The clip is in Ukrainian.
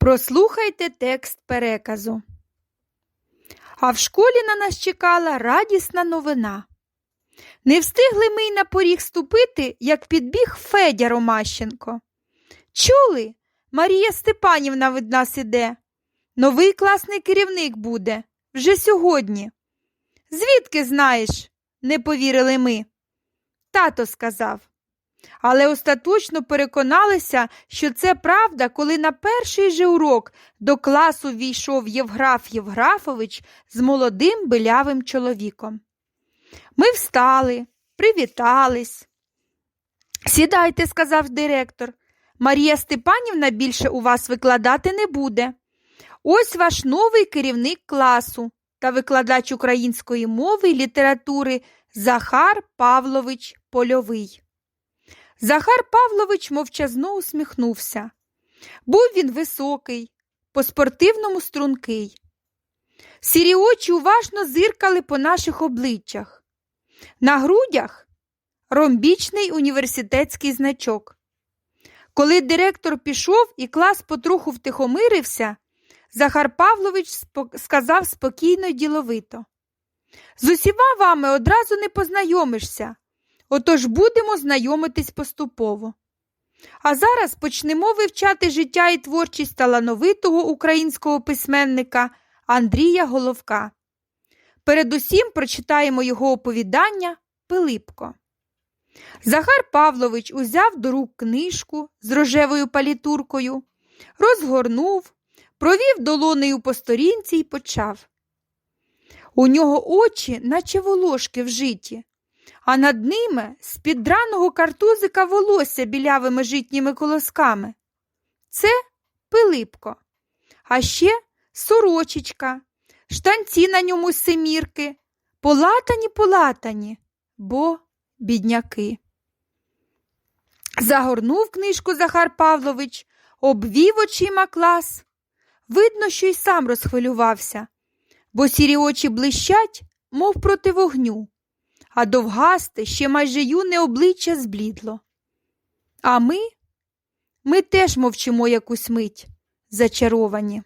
Прослухайте текст переказу. А в школі на нас чекала радісна новина. Не встигли ми й на поріг ступити, як підбіг Федя Ромащенко. Чули? Марія Степанівна від нас іде. Новий класний керівник буде вже сьогодні. Звідки знаєш? не повірили ми. Тато сказав. Але остаточно переконалися, що це правда, коли на перший же урок до класу війшов Євграф Євграфович з молодим билявим чоловіком. Ми встали, привітались. Сідайте, сказав директор. Марія Степанівна більше у вас викладати не буде. Ось ваш новий керівник класу та викладач української мови і літератури Захар Павлович Польовий. Захар Павлович мовчазно усміхнувся. Був він високий, по-спортивному стрункий. Сірі очі уважно зиркали по наших обличчях. На грудях ромбічний університетський значок. Коли директор пішов і клас потроху втихомирився, Захар Павлович сказав спокійно й діловито. З усіма вами одразу не познайомишся, отож будемо знайомитись поступово. А зараз почнемо вивчати життя і творчість талановитого українського письменника Андрія Головка. Передусім прочитаємо його оповідання Пилипко. Захар Павлович узяв до рук книжку з рожевою палітуркою, розгорнув, провів долонею по сторінці і почав. У нього очі, наче волошки в житі, а над ними з під драного картузика волосся білявими житніми колосками. Це Пилипко, а ще сорочечка, штанці на ньому семірки, полатані полатані, бо бідняки. Загорнув книжку Захар Павлович, обвів очима клас. Видно, що й сам розхвилювався, бо сірі очі блищать, мов проти вогню, а довгасте, ще майже юне обличчя зблідло. А ми? Ми теж мовчимо якусь мить, зачаровані.